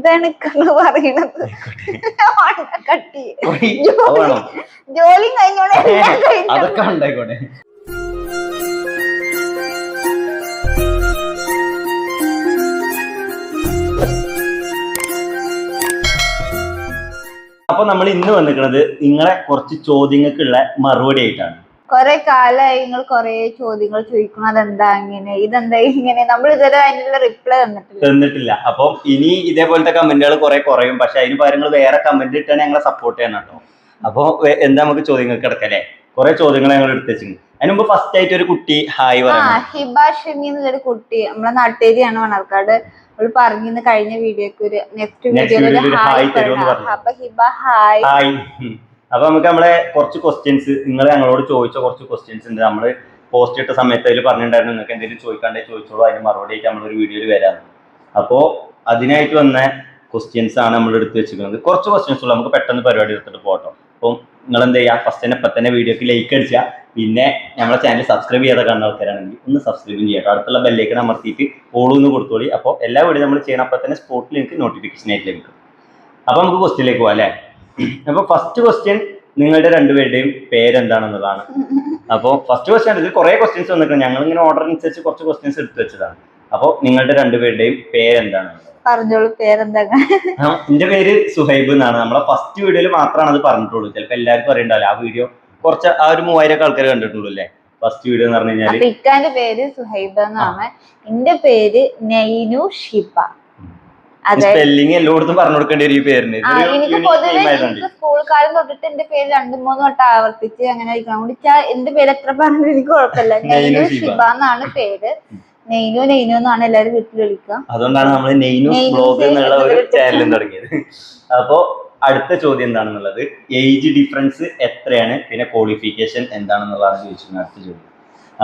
എന്താണ് ഇക്കന്ന് പറയണത്? കട്ടി ജോലി കഴിഞ്ഞോളെ. അതൊക്കെ ഉണ്ടായിക്കോട്ടെ. അപ്പൊ നമ്മൾ ഇന്ന് വന്നിരിക്കുന്നത് നിങ്ങളെ കുറച്ച് ചോദ്യങ്ങൾക്കുള്ള മറുപടി ആയിട്ടാണ്. കൊറേ കാലമായി നിങ്ങൾ കൊറേ ചോദ്യങ്ങൾ ചോദിക്കുന്നത് എന്താ ഇങ്ങനെ? ഇതെന്താ ഇങ്ങനെ? നമ്മൾ ഇതുവരെ അതിനുള്ള റിപ്ലൈ തന്നിട്ടില്ല. തന്നിട്ടില്ല. അപ്പൊ ഇനി ഇതേപോലത്തെ കമന്റുകൾ കുറെ കുറയും. പക്ഷെ അതിന് പകരം വേറെ കമന്റ് ഇട്ടാണ് ഞങ്ങളെ സപ്പോർട്ട് ചെയ്യണം കേട്ടോ. അപ്പൊ വേ- എന്താ നമുക്ക് ചോദ്യങ്ങൾക്ക് കിടക്കല്ലേ? കുറെ ചോദ്യങ്ങൾ ഞങ്ങൾ എടുത്തു അതിന് മുമ്പ് ഫസ്റ്റ് ആയിട്ട് ഒരു കുട്ടി ഹായ് പറഞ്ഞു. ഹിബ ഷമി എന്നൊരു കുട്ടി നമ്മളെ നാട്ടേരിയാണ് മണർക്കാട്. അവൾ പറഞ്ഞിന്ന് കഴിഞ്ഞ വീഡിയോക്ക് ഒരു നെക്സ്റ്റ് വീഡിയോ വീഡിയോയിൽ ഹായ്. അപ്പൊ ഹിബ ഹായ്. അപ്പൊ നമുക്ക് നമ്മളെ കുറച്ച് ക്വസ്റ്റ്യൻസ് നിങ്ങൾ ഞങ്ങളോട് ചോദിച്ച കുറച്ച് ക്വസ്റ്റ്യൻസ് ഉണ്ട്. നമ്മൾ പോസ്റ്റ് ഇട്ട സമയത്ത് അതിൽ പറഞ്ഞിട്ടുണ്ടായിരുന്നു നിങ്ങൾക്ക് എന്തെങ്കിലും ചോദിക്കാണ്ടേ ചോദിച്ചോളൂ. അതിന് മറുപടി ആയിട്ട് നമ്മളൊരു വീഡിയോയിൽ വരാം അപ്പോ അതിനായിട്ട് വന്ന ക്വസ്റ്റ്യൻസ് ആണ് നമ്മൾ എടുത്ത് വെച്ചിരിക്കുന്നത്. കുറച്ച് ക്വസ്റ്റ്യൻസ് ഉള്ളൂ. നമുക്ക് പെട്ടെന്ന് പരിപാടി എടുത്തിട്ട് പോട്ടോ അപ്പം നിങ്ങൾ എന്ത് ചെയ്യുക ഫസ്റ്റ് തന്നെ ഇപ്പം തന്നെ വീഡിയോക്ക് ലൈക്ക് അടിച്ചാൽ പിന്നെ നമ്മുടെ ചാനൽ സബ്സ്ക്രൈബ് ചെയ്യാതെ കാണുന്ന ആൾക്കാരാണെങ്കിൽ ഒന്ന് സബ്സ്ക്രൈബ് ചെയ്യട്ടോ അടുത്തുള്ള ബെല്ലേക്ക് അമർത്തിയിട്ട് ഓളൂന്ന് കൊടുത്തോളി. അപ്പോൾ എല്ലാ വീഡിയോ നമ്മൾ ചെയ്യണം അപ്പം തന്നെ സ്പോട്ടിൽ നിങ്ങൾക്ക് നോട്ടിഫിക്കേഷൻ ആയിട്ട് ലഭിക്കും. അപ്പോൾ നമുക്ക് ക്വസ്റ്റ്യനിലേക്ക് പോകാം അല്ലേ? അപ്പോൾ ഫസ്റ്റ് ക്വസ്റ്റ്യൻ നിങ്ങളുടെ രണ്ടുപേരുടെയും പേരെന്താണെന്നുള്ളതാണ്. അപ്പോൾ ഫസ്റ്റ് ക്വസ്റ്റ്യൻ ഇതിൽ കുറേ ക്വസ്റ്റ്യൻസ് വന്നിട്ടുണ്ട്. ഞങ്ങൾ ഇങ്ങനെ ഓർഡർ അനുസരിച്ച് കുറച്ച് ക്വസ്റ്റ്യൻസ് എടുത്തു വെച്ചതാണ്. അപ്പോൾ നിങ്ങളുടെ രണ്ടുപേരുടെയും പേരെന്താണ് പറഞ്ഞോളൂ പേരെന്താ? എന്റെ പേര് സുഹൈബ് എന്നാണ്. നമ്മളെ ഫസ്റ്റ് വീഡിയോയിൽ മാത്രമാണ് അത് പറഞ്ഞിട്ടുള്ളൂ. ചിലപ്പോൾ എല്ലാവർക്കും അറിയണ്ടാവില്ല? ആ വീഡിയോ കുറച്ച് ആ ഒരു മൂവായിരം ആൾക്കാർ കണ്ടിട്ടുള്ളൂ അല്ലേ ഫസ്റ്റ് വീഡിയോ എന്ന് പറഞ്ഞു ഇക്കാന്റെ പേര് സുഹൈബ് എന്നാണ്. എന്റെ പേര് നൈനു ഷിബ. അതെ. സ്പെല്ലിങ് എല്ലായിടത്തും പറഞ്ഞു കൊടുക്കേണ്ടി ഒരു ഈ പേരിന്. എനിക്ക് പൊതുവെ എനിക്ക് സ്കൂൾ കാലം തൊട്ടിട്ട് എന്റെ പേര് രണ്ടു മൂന്ന് വട്ടം ആവർത്തിച്ച് അങ്ങനെ വിളിച്ചാ എന്റെ പേര് എത്ര പറഞ്ഞു എനിക്ക് കുഴപ്പമില്ല. നെയ്നു നെയ്നു. ഷിബ. എന്നാണ് പേര്. നെയ്നു നെയ്നു എന്നാണ് എല്ലാരും വീട്ടിൽ വിളിക്കുക. അതുകൊണ്ടാണ് നമ്മൾ നെയ്നൂസ് ബ്ലോഗ് എന്നുള്ള ഒരു ചാനലും തുടങ്ങിയത്. അപ്പോ അടുത്ത ചോദ്യം എന്താണെന്നുള്ളത്? ഏജ് ഡിഫറൻസ് എത്രയാണ്? പിന്നെ ക്വാളിഫിക്കേഷൻ എന്താണെന്നുള്ളതാണ് ചോദിച്ചിരുന്നത് അടുത്ത ചോദ്യം.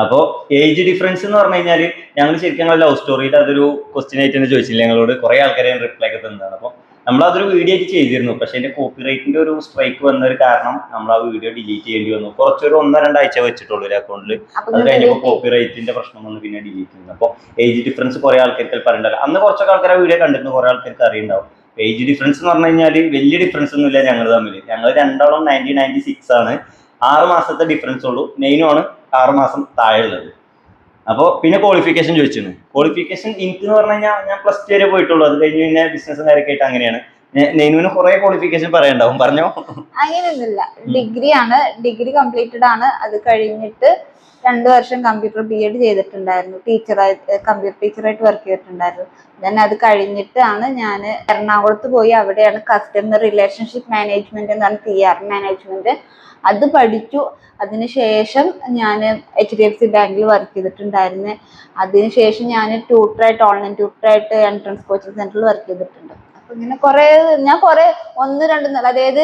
അപ്പോൾ ഏജ് ഡിഫറൻസ് എന്ന് പറഞ്ഞു കഴിഞ്ഞാൽ ഞങ്ങൾ ശരിക്കും ഞങ്ങൾ ലവ് സ്റ്റോറിയിൽ അതൊരു ക്വസ്റ്റ്യൻ ആയിട്ട് തന്നെ ചോദിച്ചില്ല? ഞങ്ങളോട് കുറേ ആൾക്കാരെ റിപ്ലൈ ഒക്കെ തന്നതാണ്. അപ്പോൾ നമ്മൾ അതൊരു വീഡിയോ ആയിട്ട് ചെയ്തിരുന്നു. പക്ഷേ അതിന്റെ കോപ്പിറൈറ്റിന്റെ ഒരു സ്ട്രൈക്ക് വന്ന ഒരു കാരണം നമ്മൾ ആ വീഡിയോ ഡിലീറ്റ് ചെയ്യേണ്ടി വന്നു. കുറച്ചൊരു ഒന്നോ രണ്ടാഴ്ച വെച്ചിട്ടുള്ളൂ ഒരു അക്കൗണ്ടിൽ അപ്പൊ അത് കഴിഞ്ഞപ്പോൾ കോപ്പിറൈറ്റിന്റെ പ്രശ്നം വന്ന് പിന്നെ ഡിലീറ്റ് ചെയ്യുന്നു അപ്പോൾ ഏജ് ഡിഫറൻസ് കുറെ ആൾക്കാർക്ക് പറയണ്ടല്ലോ അന്ന് കുറച്ചൊക്കെ ആൾക്കാർ ആ വീഡിയോ കണ്ടിരുന്നു. കുറെ ആൾക്കാർക്ക് അറിയുണ്ടാവും. ഏജ് ഡിഫറൻസ് എന്ന് പറഞ്ഞു കഴിഞ്ഞാൽ വലിയ ഡിഫറൻസ് ഒന്നും ഇല്ല ഞങ്ങൾ തമ്മിൽ ഞങ്ങൾ രണ്ടാളും നയന്റീൻ നയന്റി സിക്സ് ആണ്. ആറ് മാസത്തെ ഡിഫറൻസ് ഉള്ളൂ. നെയിനും ആണ്. ആറ് മാസം താഴെയുള്ളത്. അപ്പോൾ പിന്നെ ക്വാളിഫിക്കേഷൻ ചോദിച്ചിരുന്നു. ക്വാളിഫിക്കേഷൻ എനിക്ക് എന്ന് പറഞ്ഞു കഴിഞ്ഞാൽ ഞാൻ പ്ലസ് ടു വരെ പോയിട്ടുള്ളൂ. അത് കഴിഞ്ഞ് പിന്നെ ബിസിനസ്സും കാര്യമൊക്കെ ആയിട്ട് അങ്ങനെയാണ്. നെയിനുവിന് കുറെ ക്വാളിഫിക്കേഷൻ പറയണ്ടാവും പറഞ്ഞോ? അങ്ങനെയൊന്നുമില്ല. ഡിഗ്രി ആണ് ഡിഗ്രി കംപ്ലീറ്റഡ് ആണ്. അത് കഴിഞ്ഞിട്ട് രണ്ടു വർഷം കമ്പ്യൂട്ടർ ബി എഡ് ചെയ്തിട്ടുണ്ടായിരുന്നു ടീച്ചറായിട്ട് കമ്പ്യൂട്ടർ ടീച്ചറായിട്ട് വർക്ക് ചെയ്തിട്ടുണ്ടായിരുന്നു. ദെൻ അത് കഴിഞ്ഞിട്ടാണ് ഞാൻ എറണാകുളത്ത് പോയി. അവിടെയാണ് കസ്റ്റമർ റിലേഷൻഷിപ്പ് മാനേജ്മെന്റ് എന്ന് പറഞ്ഞ പി ആർ മാനേജ്മെന്റ് അത് പഠിച്ചു. അതിനുശേഷം ഞാൻ എച്ച് ഡി എഫ് സി ബാങ്കിൽ വർക്ക് ചെയ്തിട്ടുണ്ടായിരുന്നു. അതിനുശേഷം ഞാൻ ട്യൂട്ടറായിട്ട് ഓൺലൈൻ ട്യൂട്ടറായിട്ട് എൻട്രൻസ് കോച്ചിങ് സെന്ററിൽ വർക്ക് ചെയ്തിട്ടുണ്ട്. ഇങ്ങനെ കുറെ ഞാൻ കുറെ ഒന്ന് രണ്ട് നില അതായത്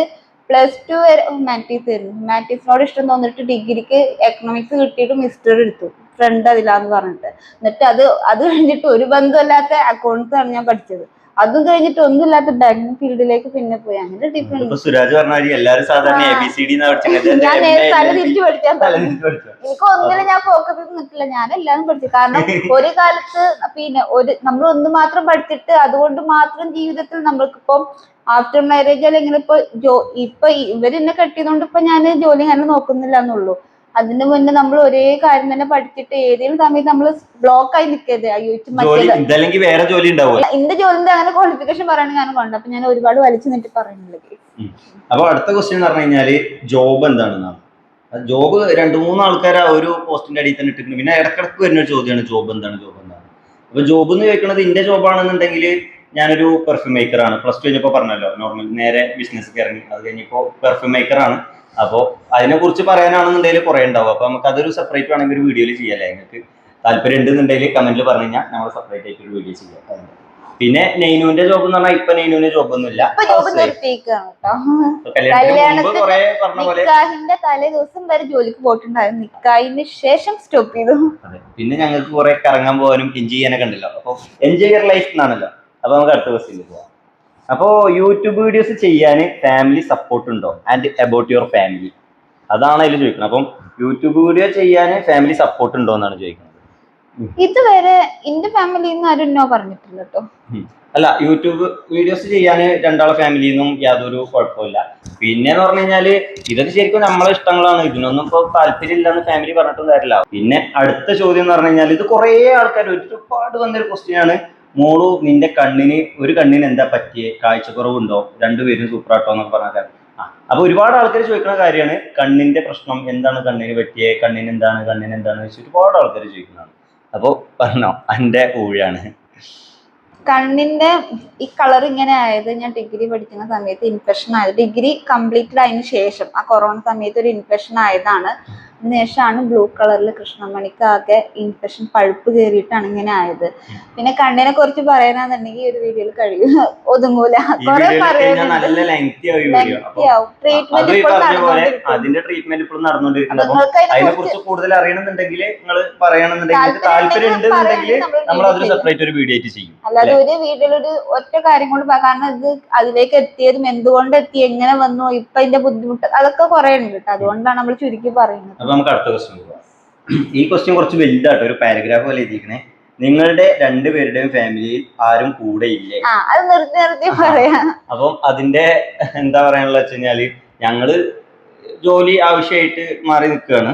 പ്ലസ് ടു വരെ ഹ്യൂമാനിറ്റീസ് ആയിരുന്നു. ഹ്യൂമാനിറ്റീസിനോട് ഇഷ്ടം തോന്നിട്ട് ഡിഗ്രിക്ക് എക്കണോമിക്സ് കിട്ടിയിട്ട് മിസ്റ്റർ എടുത്തു. ഫ്രണ്ട് അതിലാന്ന് പറഞ്ഞിട്ട്. എന്നിട്ട് അത് അത് കഴിഞ്ഞിട്ട് ഒരു ബന്ധമില്ലാത്ത അക്കൗണ്ട്സ് ആണ് ഞാൻ പഠിച്ചത്. അതും കഴിഞ്ഞിട്ട് ഒന്നുമില്ലാത്ത ബാങ്കിങ് ഫീൽഡിലേക്ക് പിന്നെ പോയി. അങ്ങനെ ഡിഫറെന്റ് സുരാജ് പറഞ്ഞ സാധാരണ ഞാൻ തല തിരിച്ചു പഠിക്കാൻ എനിക്ക് ഒന്നിലും ഞാൻ ഫോക്കസ് ചെയ്ത് നിൽക്കില്ല. ഞാൻ എല്ലാവരും പഠിച്ചു. കാരണം ഒരു കാലത്ത് പിന്നെ ഒരു നമ്മൾ ഒന്ന് മാത്രം പഠിച്ചിട്ട് അതുകൊണ്ട് മാത്രം ജീവിതത്തിൽ നമ്മൾക്കിപ്പം ആഫ്റ്റർ മാരേജ് അല്ലെങ്കിൽ ഇപ്പൊ ജോ ഇപ്പൊ ഇവരെന്നെ കെട്ടിയതുകൊണ്ട് ഇപ്പൊ ഞാൻ ജോലി അങ്ങനെ നോക്കുന്നില്ല എന്നുള്ളൂ. അതിന് മുന്നേ നമ്മൾ ഒരേ കാര്യം തന്നെ പഠിച്ചിട്ട് ഏതെങ്കിലും സമയത്ത് നമ്മൾ ബ്ലോക്ക് ആയി നിൽക്കരുത് അയ്യോ വേറെ ജോലി എന്റെ ജോലിന്റെ അങ്ങനെ ക്വാളിഫിക്കേഷൻ പറയുകയാണെങ്കിൽ ഞാൻ കൊണ്ട് അപ്പൊ ഞാൻ ഒരുപാട് വലിച്ചു നിന്നിട്ട് പറയുന്നില്ല അപ്പൊ അടുത്ത ക്വസ്റ്റ്യൻ എന്ന് പറഞ്ഞു കഴിഞ്ഞാൽ ജോബ് എന്താണ് ജോബ് രണ്ടു മൂന്ന് ആൾക്കാർ ആ ഒരു പോസ്റ്റിന്റെ അടിയിൽ തന്നെ ഇട്ടിട്ടുണ്ട്. പിന്നെ ഇടക്കിടക്ക് വരുന്ന ഒരു ചോദ്യമാണ് ജോബ് എന്താണ് ജോബ് എന്താണ്? അപ്പൊ ജോബ് എന്ന് ചോദിക്കുന്നത് ഇന്റെ ജോബ് ആണെന്നുണ്ടെങ്കിൽ ഞാനൊരു പെർഫ്യൂം മേക്കർ ആണ്. പ്ലസ് ടു കഴിഞ്ഞപ്പോൾ പറഞ്ഞല്ലോ നോർമൽ നേരെ ബിസിനസ് ഇറങ്ങി അത് കഴിഞ്ഞപ്പോൾ പെർഫ്യൂം മേക്കർ ആണ്. അപ്പോൾ അതിനെ കുറിച്ച് പറയാനാണെന്നുണ്ടെങ്കിൽ കുറെ ഉണ്ടാവും. അപ്പൊ നമുക്ക് അതൊരു സെപ്പറേറ്റ് വേണമെങ്കിൽ ഒരു വീഡിയോയിൽ ചെയ്യാല്ലേ നിങ്ങൾക്ക് താല്പര്യം ഉണ്ടെന്നുണ്ടെങ്കിൽ കമന്റിൽ പറഞ്ഞു കഴിഞ്ഞാൽ നമ്മൾ സെപ്പറേറ്റ് ആയിട്ട് ഒരു വീഡിയോ ചെയ്യാം. പിന്നെ നെയ്നുവിന്റെ ജോബ് എന്ന് പറഞ്ഞാൽ ഇപ്പൊ നെയ്നുവിന്റെ ജോബ് ഒന്നുമില്ല. ഇല്ല നിക്കാഹിന്റെ തലേ ദിവസം വരെ ജോലിക്ക് പോയിട്ടുണ്ടായിരുന്നു. നിക്കാഹിന് ശേഷം സ്റ്റോപ്പ് ചെയ്തു. പിന്നെ ഞങ്ങൾക്ക് കുറെ കറങ്ങാൻ പോകാനും എൻജോയ് ചെയ്യാനൊക്കെ ഉണ്ടല്ലോ. അപ്പൊ എൻജോയ് ലൈഫ് എന്നാണല്ലോ അപ്പൊ നമുക്ക് അടുത്ത ബസ്സിൽ പോവാം. അപ്പോൾ യൂട്യൂബ് വീഡിയോസ് ചെയ്യാൻ ഫാമിലി സപ്പോർട്ട് ഉണ്ടോ? ആൻഡ് അബൌട്ട് യുവർ ഫാമിലി അതാണ് അതിൽ ചോദിക്കുന്നത്. അപ്പം യൂട്യൂബ് വീഡിയോ ചെയ്യാൻ ഫാമിലി സപ്പോർട്ട് ഉണ്ടോ എന്നാണ് ചോദിക്കുന്നത്. ഇതുവരെ എന്റെ ഫാമിലിയിൽ നിന്ന് ആരും പറഞ്ഞിട്ടില്ല കേട്ടോ. അല്ല യൂട്യൂബ് വീഡിയോസ് ചെയ്യാൻ രണ്ടാളെ ഫാമിലിയിൽ നിന്നും യാതൊരു കുഴപ്പമില്ല. പിന്നെ എന്ന് പറഞ്ഞു കഴിഞ്ഞാൽ ഇതൊക്കെ ശരിക്കും നമ്മളെ ഇഷ്ടങ്ങളാണ്. ഇതിനൊന്നും ഇപ്പോൾ താല്പര്യം ഇല്ലെന്ന് ഫാമിലി പറഞ്ഞിട്ടും കാര്യമില്ല. പിന്നെ അടുത്ത ചോദ്യം എന്ന് പറഞ്ഞു കഴിഞ്ഞാൽ ഇത് കുറേ ആൾക്കാർ ഒരുപാട് വന്നൊരു ക്വസ്റ്റ്യൻ ആണ്. മോളു നിന്റെ കണ്ണിന് ഒരു കണ്ണിന് എന്താ പറ്റിയേ? കാഴ്ചക്കുറവുണ്ടോ? രണ്ടുപേരും സൂപ്പറാട്ടോ എന്നൊക്കെ പറഞ്ഞാൽ അപ്പൊ ഒരുപാട് ആൾക്കാർ ചോദിക്കുന്ന കാര്യമാണ് കണ്ണിന്റെ പ്രശ്നം എന്താണ് കണ്ണിന് പറ്റിയേ? കണ്ണിന് എന്താണ് കണ്ണിന് എന്താണ് വെച്ച് ഒരുപാട് ആൾക്കാർ ചോദിക്കുന്നതാണ്. അപ്പോ പറഞ്ഞോ എന്റെ ഊഴാണ്. കണ്ണിന്റെ ഈ കളർ ഇങ്ങനെ ആയത് ഞാൻ ഡിഗ്രി പഠിക്കുന്ന സമയത്ത് ഇൻഫെക്ഷൻ ആയത്. ഡിഗ്രി കംപ്ലീറ്റഡ് ആയതിനു ശേഷം ആ കൊറോണ സമയത്ത് ഒരു ഇൻഫെക്ഷൻ ആയതാണ്. അതിനുശേഷമാണ് ബ്ലൂ കളറിൽ കൃഷ്ണമണിക്ക് ആകെ ഇൻഫെക്ഷൻ പഴുപ്പ് കയറിയിട്ടാണ് ഇങ്ങനെ ആയത്. പിന്നെ കണ്ണിനെ കുറിച്ച് പറയാനാന്നുണ്ടെങ്കിൽ ഒരു വീഡിയോയിൽ കഴിയും. ഒതുങ്ങൂല. കുറെ ട്രീറ്റ്മെന്റ് ഇപ്പോൾ അതിന്റെ ട്രീറ്റ്മെന്റ് നടന്നുകൊണ്ടിരിക്കുന്നത് കൂടുതൽ അറിയണമെന്നുണ്ടെങ്കിൽ നിങ്ങൾ പറയണമെന്നുണ്ടെങ്കിൽ താല്പര്യം നമ്മൾ സെപ്പറേറ്റ് ഒരു വീഡിയോ ആയിട്ട് ചെയ്യും. അല്ലാതെ ഒരു വീഡിയോയിൽ ഒരു ഒറ്റ കാര്യം കൊണ്ട് കാരണം ഇത് അതിലേക്ക് എത്തിയതും എന്തുകൊണ്ട് എത്തി എങ്ങനെ വന്നു ഇപ്പൊ അതിന്റെ ബുദ്ധിമുട്ട് അതൊക്കെ കുറെ ഉണ്ട് കേട്ടോ. അതുകൊണ്ടാണ് നമ്മൾ ചുരുക്കി പറയുന്നത്. നമുക്ക് അടുത്ത ക്വസ്റ്റ്യൻ പോകാം. ഈ ക്വസ്റ്റ്യൻ കുറച്ച് വലുതാട്ടോ ഒരു പാരഗ്രാഫ് പോലെ എഴുതിയിരിക്കണേ. നിങ്ങളുടെ രണ്ടുപേരുടെയും ഫാമിലിയിൽ ആരും കൂടെ ഇല്ലേ? അത് നിർത്തി നിർത്തി പറയാ. അപ്പം അതിന്റെ എന്താ പറയാനുള്ള വെച്ച് കഴിഞ്ഞാൽ ഞങ്ങൾ ജോലി ആവശ്യമായിട്ട് മാറി നിൽക്കുകയാണ്.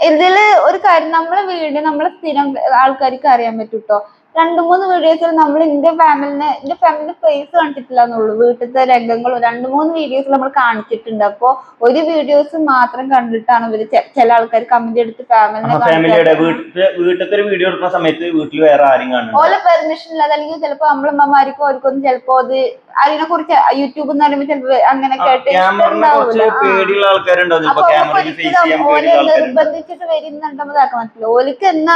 ഇതിൽ ഒരു കാര്യം നമ്മളെ വീട് നമ്മളെ സ്ഥിരം ആൾക്കാർക്ക് അറിയാൻ പറ്റും ട്ടോ രണ്ടു മൂന്ന് വീഡിയോസിൽ നമ്മൾ എന്റെ ഫാമിലിനെ എന്റെ ഫാമിലിന്റെ ഫേസ് കാണിച്ചിട്ടില്ല എന്നുള്ളൂ വീട്ടിലത്തെ രംഗങ്ങളും രണ്ടു മൂന്ന് വീഡിയോസിൽ നമ്മൾ കാണിച്ചിട്ടുണ്ട്. അപ്പൊ ഒരു വീഡിയോസ് മാത്രം കണ്ടിട്ടാണ് ഇവർ ചില ആൾക്കാർ കമന്റ് എടുത്ത് ഫാമിലിനെ വീട്ടിലത്തെ ഒരു വീഡിയോ എടുക്കുന്ന സമയത്ത് വീട്ടിൽ വേറെ ആരും ഓലെ പെർമിഷൻ ഇല്ലാതെ അല്ലെങ്കിൽ ചിലപ്പോ നമ്മളമ്മമാർക്കും അവർക്കൊന്നും ചിലപ്പോ അത് അതിനെ കുറിച്ച് യൂട്യൂബ് എന്ന് പറയുമ്പോൾ ചിലപ്പോ അങ്ങനെ കേട്ട് നിർബന്ധിച്ചിട്ട് വരുന്നുണ്ടെന്ന് പറ്റില്ല. ഓലിക്ക് എന്നാ.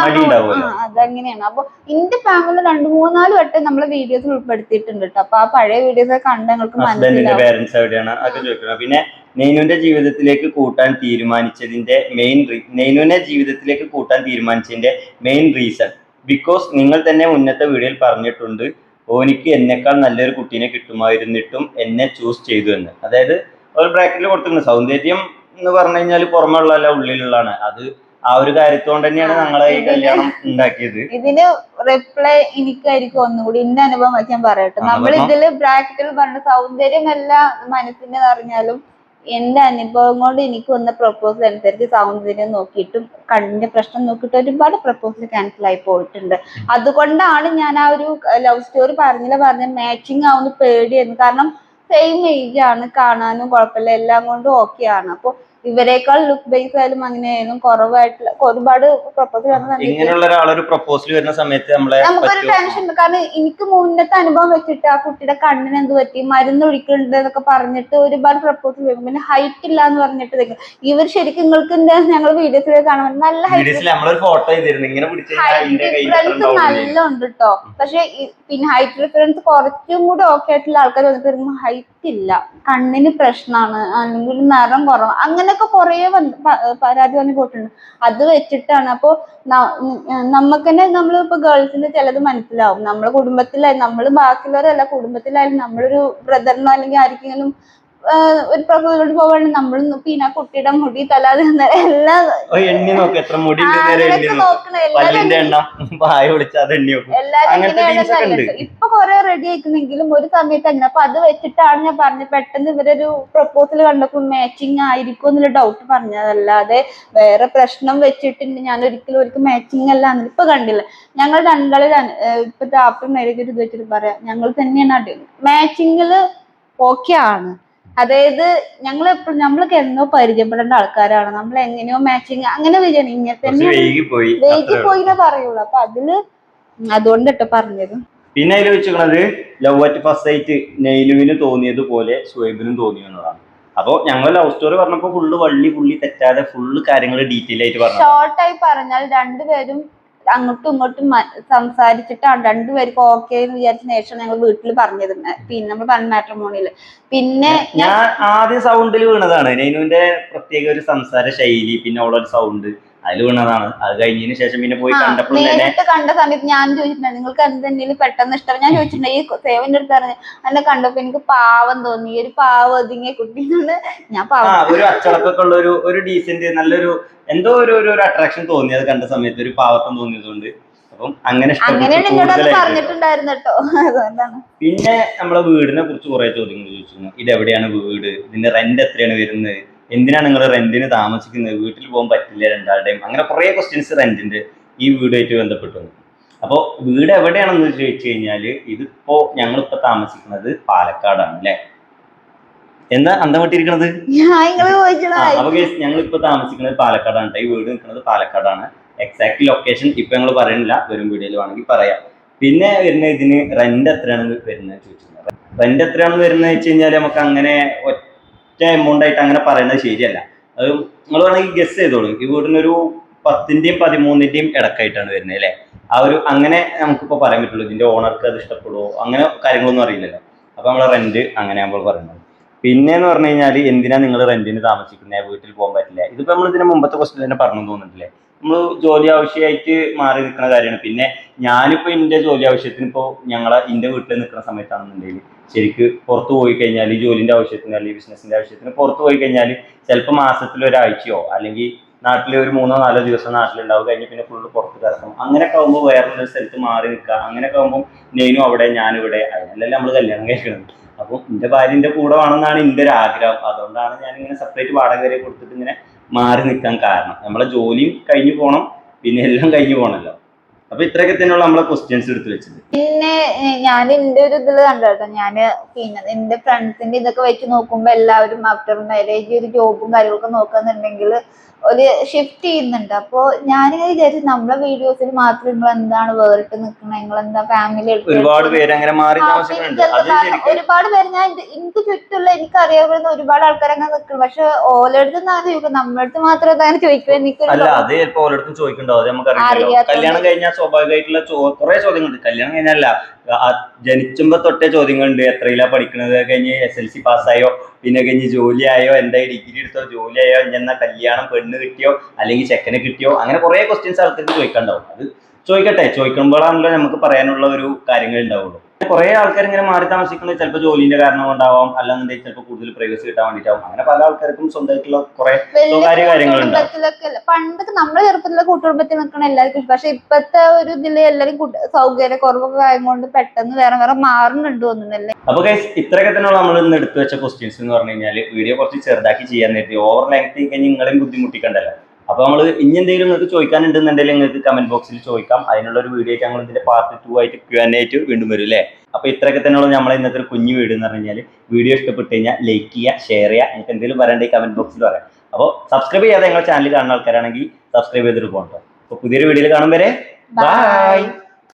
അതങ്ങനെയാണ്. അപ്പൊ ഇന്റെ ഫാമിലി രണ്ടു മൂന്നാൽ വട്ടം നമ്മളെ വീഡിയോസിൽ ഉൾപ്പെടുത്തിയിട്ടുണ്ട് കേട്ടോ അപ്പൊ ആ പഴയ വീഡിയോസ് കണ്ട് ഞങ്ങൾക്ക് ഹസ്ബൻഡിന്റെ പേരൻസ് എവിടെയാണ് അതൊക്കെ ചോദിക്കുന്നത്. പിന്നെ നെയ്നുവിന്റെ ജീവിതത്തിലേക്ക് കൂട്ടാൻ തീരുമാനിച്ചതിന്റെ മെയിൻ നെയ്നുവിനെ ജീവിതത്തിലേക്ക് കൂട്ടാൻ തീരുമാനിച്ചതിന്റെ മെയിൻ റീസൺ ബിക്കോസ് നിങ്ങൾ തന്നെ മുന്നത്തെ വീഡിയോയിൽ പറഞ്ഞിട്ടുണ്ട് ഓനിക്ക് എന്നെക്കാൾ നല്ലൊരു കുട്ടീനെ കിട്ടുമായിരുന്നിട്ടും എന്നെ ചൂസ് ചെയ്തു എന്ന്. അതായത് ഒരു ബ്രാക്കറ്റിൽ കൊടുത്തിട്ടുണ്ട്. സൗന്ദര്യം എന്ന് പറഞ്ഞു കഴിഞ്ഞാൽ പുറമെ ഉള്ളതല്ല ഉള്ളിലുള്ളതാണ്. അത് ആ ഒരു കാര്യത്തോണ്ട് തന്നെയാണ് ഞങ്ങളെ ഈ കല്യാണം ഉണ്ടാക്കിയത്. ഇതിന് റിപ്ലൈ എനിക്കായിരിക്കും ഒന്നുകൂടി. എന്റെ അനുഭവം വെച്ച് ഞാൻ പറയട്ടെ. നമ്മൾ. ഇതിൽ പ്രാക്ടിക്കൽ പറഞ്ഞ സൗന്ദര്യമല്ല മനസ്സിന് അറിഞ്ഞാലും എന്റെ അനുഭവം കൊണ്ട് എനിക്ക് വന്ന പ്രപ്പോസൽ അനുസരിച്ച് സൗന്ദര്യം നോക്കിയിട്ടും കണ്ണിന്റെ പ്രശ്നം നോക്കിയിട്ട് ഒരുപാട് പ്രപ്പോസൽ ക്യാൻസൽ ആയി പോയിട്ടുണ്ട്. അതുകൊണ്ടാണ് ഞാൻ ആ ഒരു ലവ് സ്റ്റോറി പറഞ്ഞില്ല പറഞ്ഞ മാച്ചിങ് ആവുന്ന പേടിയായിരുന്നു. കാരണം സെയിം ഏജ് ആണ് കാണാനും കുഴപ്പമില്ല എല്ലാം കൊണ്ടും ഓക്കെ ആണ്. അപ്പൊ ഇവരെക്കാൾ ലുക്ക് ബേസ് ആയാലും അങ്ങനെയായാലും കുറവായിട്ടുള്ള ഒരുപാട് പ്രപ്പോസൽ ഇങ്ങനെയുള്ള ഒരാളൊരു പ്രപ്പോസൽ വരുന്ന സമയത്ത് നമ്മളെ നമുക്കൊരു? ടെൻഷൻ ഉണ്ട്. കാരണം എനിക്ക് മുന്നത്തെ അനുഭവം വെച്ചിട്ട് ആ കുട്ടിയുടെ കണ്ണിന് എന്ത് പറ്റി മരുന്ന് ഒഴിക്കുന്നുണ്ട് എന്നൊക്കെ പറഞ്ഞിട്ട് ഒരുപാട് പ്രപ്പോസൽ വരും. പിന്നെ ഹൈറ്റ് ഇല്ല എന്ന് പറഞ്ഞിട്ട്. ഇവർ ശരിക്കും നിങ്ങൾക്ക് ഞങ്ങൾ വീഡിയോസിൽ കാണാൻ നല്ല ഹൈറ്റ് ഫോട്ടോ ഹൈറ്റ് ഡിഫറൻസ് നല്ല ഉണ്ട് കേട്ടോ പക്ഷെ പിന്നെ ഹൈറ്റ് ഡിഫറൻസ് കുറച്ചും കൂടി ഓക്കെ ആയിട്ടുള്ള ആൾക്കാർ വന്നിട്ട് ഹൈറ്റ് ഇല്ല. കണ്ണിന് പ്രശ്നമാണ് അല്ലെങ്കിൽ നിറം കുറവ്. അങ്ങനെയൊക്കെ കുറേ വന്ന് പരാതി വന്ന് പോയിട്ടുണ്ട്. അത് വെച്ചിട്ടാണ്. അപ്പോൾ നമുക്ക് തന്നെ നമ്മൾ ഇപ്പൊ ഗേൾസിന് ചിലത് മനസ്സിലാവും. നമ്മളെ കുടുംബത്തിലായി നമ്മൾ ബാക്കിയുള്ളവരല്ല കുടുംബത്തിലായാലും നമ്മളൊരു ബ്രദറിനോ അല്ലെങ്കിൽ ആർക്കെങ്കിലും ഒരു പ്രൊഫസറോട് പോവാണ്. നമ്മൾ പിന്നെ ആ കുട്ടിയുടെ മുടി തല അത് എല്ലാം എണ്ണി നോക്ക്. എത്ര മുടി എല്ലാരും. ഇപ്പൊ കൊറേ റെഡി ആയിക്കുന്നെങ്കിലും ഒരു സമയത്ത് അങ്ങനെ അപ്പൊ അത് വെച്ചിട്ടാണ് ഞാൻ പറഞ്ഞത്. പെട്ടെന്ന് ഇവരൊരു പ്രപ്പോസൽ കണ്ടപ്പോ മാച്ചിങ് ആയിരിക്കും എന്നുള്ള ഡൗട്ട് പറഞ്ഞതല്ലാതെ വേറെ പ്രശ്നം വെച്ചിട്ടുണ്ട്. ഞാൻ ഒരിക്കലും ഒരിക്കലും മാച്ചിങ് അല്ല ഇപ്പൊ കണ്ടില്ല. ഞങ്ങൾ രണ്ടാളും ഇപ്പൊ ഏഹ് ഇപ്പത്തെ ഇത് വെച്ചിട്ട് പറയാം. ഞങ്ങൾ തന്നെയാണ് അടി മാച്ചിങ്ങിൽ ഓക്കെ ആണ്. അതായത് ഞങ്ങൾ എപ്പോഴും നമ്മളൊക്കെ എന്നോ പരിചയപ്പെടേണ്ട ആൾക്കാരാണ്. നമ്മൾ എങ്ങനെയോ മാച്ചിങ് അങ്ങനെ വിചാരിക്കും ഇങ്ങനെ തന്നെ വൈകി പോയി വെയിറ്റ് അത്രേ ഉള്ളൂ. പോയിന്നേ പറയുള്ളൂ. അപ്പൊ അതിൽ അതുകൊണ്ട് കേട്ടോ പറഞ്ഞത്. പിന്നെ അതിൽ വെച്ചിരിക്കണത് ലവ് അറ്റ് ഫസ്റ്റ് സൈറ്റ് നെയ്ലുവിന് തോന്നിയത് പോലെ സുഹൈബിനും തോന്നി എന്നതാണ്. അപ്പൊ ഞങ്ങൾ ലവ് സ്റ്റോറി പറഞ്ഞപ്പോ ഫുള്ള് വള്ളി പുള്ളി തെറ്റാതെ ഫുള്ള് കാര്യങ്ങൾ ഡീറ്റെയിൽ ആയിട്ട് പറഞ്ഞു ഷോർട്ടായി പറഞ്ഞാൽ രണ്ടുപേരും അങ്ങോട്ടും ഇങ്ങോട്ടും സംസാരിച്ചിട്ട് രണ്ടുപേർക്കും ഓക്കെ എന്ന് വിചാരിച്ച ശേഷം ഞങ്ങൾ വീട്ടിൽ പറഞ്ഞത്. പിന്നെ നമ്മൾ പറഞ്ഞ മാട്രിമോണിയിൽ. പിന്നെ ഞാൻ ആദ്യം സൗണ്ടിൽ വീണതാണ്. പ്രത്യേക ഒരു സംസാര ശൈലി പിന്നെ അവളൊരു സൗണ്ട് അതിൽ വീണതാണ്. അത് കഴിഞ്ഞതിന് ശേഷം പിന്നെ പോയി കണ്ടപ്പോൾ തന്നെ നേരിട്ട് കണ്ട സമയത്ത് ഞാൻ ചോദിച്ചിട്ടുണ്ട് നിങ്ങൾക്ക് എന്തെങ്കിലും പെട്ടെന്ന് ഇഷ്ടം? ഞാൻ ചോദിച്ചിട്ടുണ്ട് ഈ സേവന്റെ അടുത്ത് പറഞ്ഞു എന്നെ കണ്ടപ്പോ എനിക്ക് പാവം തോന്നി. ഈ ഒരു പാവം ഒതുങ്ങിയ കുട്ടി ഞാൻ ആ പാവം. ഒരു അച്ചടക്കൊക്കെ ഉള്ള ഒരു ഒരു ഡീസന്റ് നല്ലൊരു എന്തോ ഒരു ഒരു അട്രാക്ഷൻ തോന്നി അത് കണ്ട സമയത്ത് ഒരു പാവത്തം തോന്നിയതുകൊണ്ട്. അപ്പം അങ്ങനെ അങ്ങനെയാണ് ഇഷ്ടപ്പെട്ടു എന്നോട് അത് കൂടുതലായിട്ട്. പറഞ്ഞിട്ടുണ്ടായിരുന്നു കേട്ടോ. അതുകൊണ്ടാണ്. പിന്നെ നമ്മളെ വീടിനെ കുറിച്ച് കുറെ ചോദ്യങ്ങൾ ചോദിച്ചിരുന്നു. ഇത് എവിടെയാണ് വീട്? ഇതിന്റെ റെന്റ് എത്രയാണ് വരുന്നത്? എന്തിനാണ് നിങ്ങൾ റെന്റിന് താമസിക്കുന്നത്? വീട്ടിൽ പോകാൻ പറ്റില്ല രണ്ടാളുടെയും. അങ്ങനെ കുറേ ക്വസ്റ്റ്യൻസ് റെന്റിന്റെ ഈ വീടുമായിട്ട് ബന്ധപ്പെട്ടു. അപ്പോൾ വീട് എവിടെയാണെന്ന് ചോദിച്ചു കഴിഞ്ഞാൽ ഇതിപ്പോ ഇപ്പൊ താമസിക്കുന്നത് പാലക്കാടാണ് അല്ലേ? എന്താ അന്തം വിട്ടിരിക്കണത് അപ്പൊ ഞങ്ങൾ ഇപ്പൊ താമസിക്കുന്നത് പാലക്കാടാണ്. ഈ വീട് നിൽക്കുന്നത് പാലക്കാടാണ്. എക്സാക്ട് ലൊക്കേഷൻ ഇപ്പൊ ഞങ്ങൾ പറയണില്ല വരും വീഡിയോയിൽ വേണമെങ്കിൽ പറയാം. പിന്നെ വരുന്ന ഇതിന് റെന്റ് എത്രയാണ് വരുന്നത് ചോദിച്ചിരുന്നത് റെന്റ് എത്രയാണെന്ന് വരുന്നത് വെച്ച് കഴിഞ്ഞാൽ നമുക്ക് അങ്ങനെ ഒറ്റ എമൗണ്ട് ആയിട്ട് അങ്ങനെ പറയുന്നത് ശരിയല്ല. അത് നിങ്ങൾ വേണമെങ്കിൽ ഗസ് ചെയ്തോളൂ. ഈ വീടിനൊരു പത്തിന്റെയും പതിമൂന്നിന്റെയും ഇടക്കായിട്ടാണ് വരുന്നത് അല്ലേ? ആ ഒരു അങ്ങനെ നമുക്കിപ്പോ പറയാൻ പറ്റുള്ളൂ. ഇതിന്റെ ഓണർക്ക് അത് ഇഷ്ടപ്പെടുവോ? അങ്ങനെ കാര്യങ്ങളൊന്നും അറിയില്ലല്ലോ. അപ്പൊ നമ്മളെ റെന്റ് അങ്ങനെ നമ്മൾ പറയുന്നത് പിന്നെ എന്ന് പറഞ്ഞു കഴിഞ്ഞാൽ എന്തിനാ നിങ്ങൾ റെന്റിന് താമസിക്കുന്നത് വീട്ടിൽ പോകാൻ പറ്റില്ല. ഇതിപ്പോ നമ്മൾ ഇതിന് മുമ്പത്തെ ക്വസ്റ്റ്യൻ തന്നെ പറഞ്ഞു തോന്നുന്നില്ലേ നമ്മൾ ജോലി ആവശ്യമായിട്ട് മാറി നിൽക്കുന്ന കാര്യമാണ്. പിന്നെ ഞാനിപ്പോ എന്റെ ജോലി ആവശ്യത്തിന് ഇപ്പോൾ ഞങ്ങളെ എന്റെ വീട്ടിൽ നിൽക്കുന്ന സമയത്താണെന്നുണ്ടെങ്കിൽ ശരിക്ക് പുറത്തു പോയി കഴിഞ്ഞാൽ ജോലിന്റെ ആവശ്യത്തിന് അല്ലെങ്കിൽ ബിസിനസിന്റെ ആവശ്യത്തിന് പുറത്തു പോയി കഴിഞ്ഞാൽ ചിലപ്പോൾ മാസത്തിൽ ഒരാഴ്ചയോ അല്ലെങ്കിൽ നാട്ടിൽ ഒരു മൂന്നോ നാലോ ദിവസം നാട്ടിലുണ്ടാവും. കഴിഞ്ഞ് പിന്നെ ഫുള്ള് പുറത്ത് കിടക്കും അങ്ങനെയൊക്കെ ആകുമ്പോൾ വേറൊരു സ്ഥലത്ത് മാറി നിൽക്കുക അങ്ങനെയൊക്കെ ആകുമ്പോൾ നെയ്നും അവിടെ ഞാനിവിടെ. അതിനല്ലേ നമ്മൾ കല്യാണം കഴിക്കണം അപ്പം എന്റെ ഭാര്യന്റെ കൂടെ വേണമെന്നാണ് എന്റെ ഒരു ആഗ്രഹം അതുകൊണ്ടാണ് ഞാൻ ഇങ്ങനെ സെപ്പറേറ്റ് വാടക വരെ കൊടുത്തിട്ട് ഇങ്ങനെ മാറി നിൽക്കാൻ കാരണം. നമ്മളെ ജോലിയും കഴിഞ്ഞു പോകണം പിന്നെ എല്ലാം കഴിഞ്ഞു പോകണല്ലോ അപ്പൊ ഇത്രയൊക്കെ തന്നെയുള്ള നമ്മളെ ക്വസ്റ്റ്യൻസ് എടുത്തു വെച്ചത്. പിന്നെ ഞാൻ എന്റെ ഒരു ഇതിൽ കണ്ടോ ഞാൻ പിന്നെ എന്റെ ഫ്രണ്ട്സിന്റെ ഇതൊക്കെ വെച്ച് നോക്കുമ്പോ എല്ലാവരും ആഫ്റ്റർ മാരേജ് ഒരു ജോബും കാര്യങ്ങളൊക്കെ നോക്കുന്നുണ്ടെങ്കിൽ ഒരു ഷിഫ്റ്റ് ചെയ്യുന്നുണ്ട്. അപ്പൊ ഞാനിങ്ങനെ വിചാരിച്ചു നമ്മളെ വീഡിയോസിൽ മാത്രം നിങ്ങൾ എന്താണ് വേറിട്ട് നിൽക്കുന്നത് നിങ്ങൾ എന്താ ഫാമിലി ഒരുപാട് പേര് അങ്ങനെ മാറി ഒരുപാട് പേര് ഞാൻ എനിക്ക് ചുറ്റുള്ള എനിക്ക് അറിയാവുന്ന ഒരുപാട് ആൾക്കാർ അങ്ങനെ നിൽക്കുന്നു പക്ഷെ ഓലടുത്ത് ചോദിക്കും നമ്മളടുത്ത് മാത്രം ചോദിക്കുന്നത്? എനിക്കൊരു അല്ല അത് ചോദിക്കണ്ടാവും. നമുക്ക് കല്യാണം കഴിഞ്ഞാൽ സ്വാഭാവികമായിട്ടുള്ള ചോ കുറെ ചോദ്യങ്ങളുണ്ട്. കല്യാണം കഴിഞ്ഞല്ല ജനിച്ചുമ്പോ തൊട്ടേ ചോദ്യങ്ങളുണ്ട്. എത്രയിലാ പഠിക്കണത്? അത് കഴിഞ്ഞ് എസ് എൽ സി പാസ്സായോ പിന്നെ കഴിഞ്ഞ് ജോലിയായോ എന്താ ഡിഗ്രി എടുത്തോ ജോലിയായോ എന്നാ കല്യാണം പെണ്ണ് കിട്ടിയോ അല്ലെങ്കിൽ ചെക്കനെ കിട്ടിയോ അങ്ങനെ കുറേ ക്വസ്റ്റ്യൻസ് ആൾക്കാർക്ക് ചോദിക്കണ്ടാവും അത് ചോദിക്കട്ടെ? ചോദിക്കുമ്പോഴാണല്ലോ നമുക്ക് പറയാനുള്ള ഒരു കാര്യങ്ങൾ ഉണ്ടാവുള്ളൂ. കുറെ ആൾക്കാർ ഇങ്ങനെ മാറി താമസിക്കുന്നത് ചിലപ്പോൾ ജോലിന്റെ കാരണം കൊണ്ടാവാം അല്ലാന്നുണ്ടെങ്കിൽ ചിലപ്പോൾ കൂടുതൽ പ്രൈവസി കിട്ടാൻ വേണ്ടിട്ടാവും അങ്ങനെ പല ആൾക്കാർക്കും സ്വന്തമായിട്ടുള്ള കുറെ സ്വകാര്യ കാര്യങ്ങളുണ്ട്. പണ്ടൊക്കെ നമ്മളെ ചെറുപ്പത്തിലെ കൂട്ടുകുടുംബത്തിൽ നിൽക്കണ എല്ലാവർക്കും പക്ഷെ ഇപ്പത്തെ ഒരു ഇതിൽ എല്ലാരും സൗകര്യ കുറവൊക്കെ ആയതുകൊണ്ട് പെട്ടെന്ന് വേറെ വേറെ മാറുന്നുണ്ട് തോന്നുന്നല്ലേ അപ്പൊ ഇത്രയൊക്കെ തന്നെയുള്ള നമ്മൾ ഇന്ന് എടുത്തു വെച്ച ക്വസ്റ്റ്യൻസ് എന്ന് പറഞ്ഞു കഴിഞ്ഞാൽ വീഡിയോ കുറച്ച് ചെറുതാക്കി ചെയ്യാൻ നേരത്തെ ഓവർ ലെങ്ത് കഴിഞ്ഞ് നിങ്ങളെയും ബുദ്ധിമുട്ടിക്കണ്ടല്ലോ. അപ്പൊ നമ്മൾ ഇനി എന്തെങ്കിലും നിങ്ങൾക്ക് ചോദിക്കാനുണ്ടെന്നുണ്ടെങ്കിൽ നിങ്ങൾക്ക് കമന്റ് ബോക്സിൽ ചോദിക്കാം. അതിനുള്ള ഒരു വീഡിയോ ആയിട്ട് ഞങ്ങൾ ഇതിന്റെ പാർട്ട് ടു ആയിട്ട് ക്യൂ എൻ ആയിട്ട് വീണ്ടും വരും അല്ലേ? അപ്പൊ ഇത്രയൊക്കെ തന്നെയുള്ള നമ്മളെ ഇന്നത്തെ ഒരു കുഞ്ഞു വീഡിയോ എന്ന് പറഞ്ഞു കഴിഞ്ഞാൽ വീഡിയോ ഇഷ്ടപ്പെട്ട് കഴിഞ്ഞാൽ ലൈക്ക് ചെയ്യുക ഷെയർ ചെയ്യുക. നിങ്ങൾക്ക് എന്തെങ്കിലും പറയണ്ടെങ്കിൽ കമന്റ് ബോക്സിൽ പറയാം. അപ്പോൾ സബ്സ്ക്രൈബ് ചെയ്യാതെ ഞങ്ങളുടെ ചാനൽ കാണുന്ന ആൾക്കാരാണെങ്കിൽ സബ്സ്ക്രൈബ് ചെയ്തിട്ട് പോകണ്ടോ അപ്പൊ പുതിയൊരു വീഡിയോയിൽ കാണും വരെ. ബൈ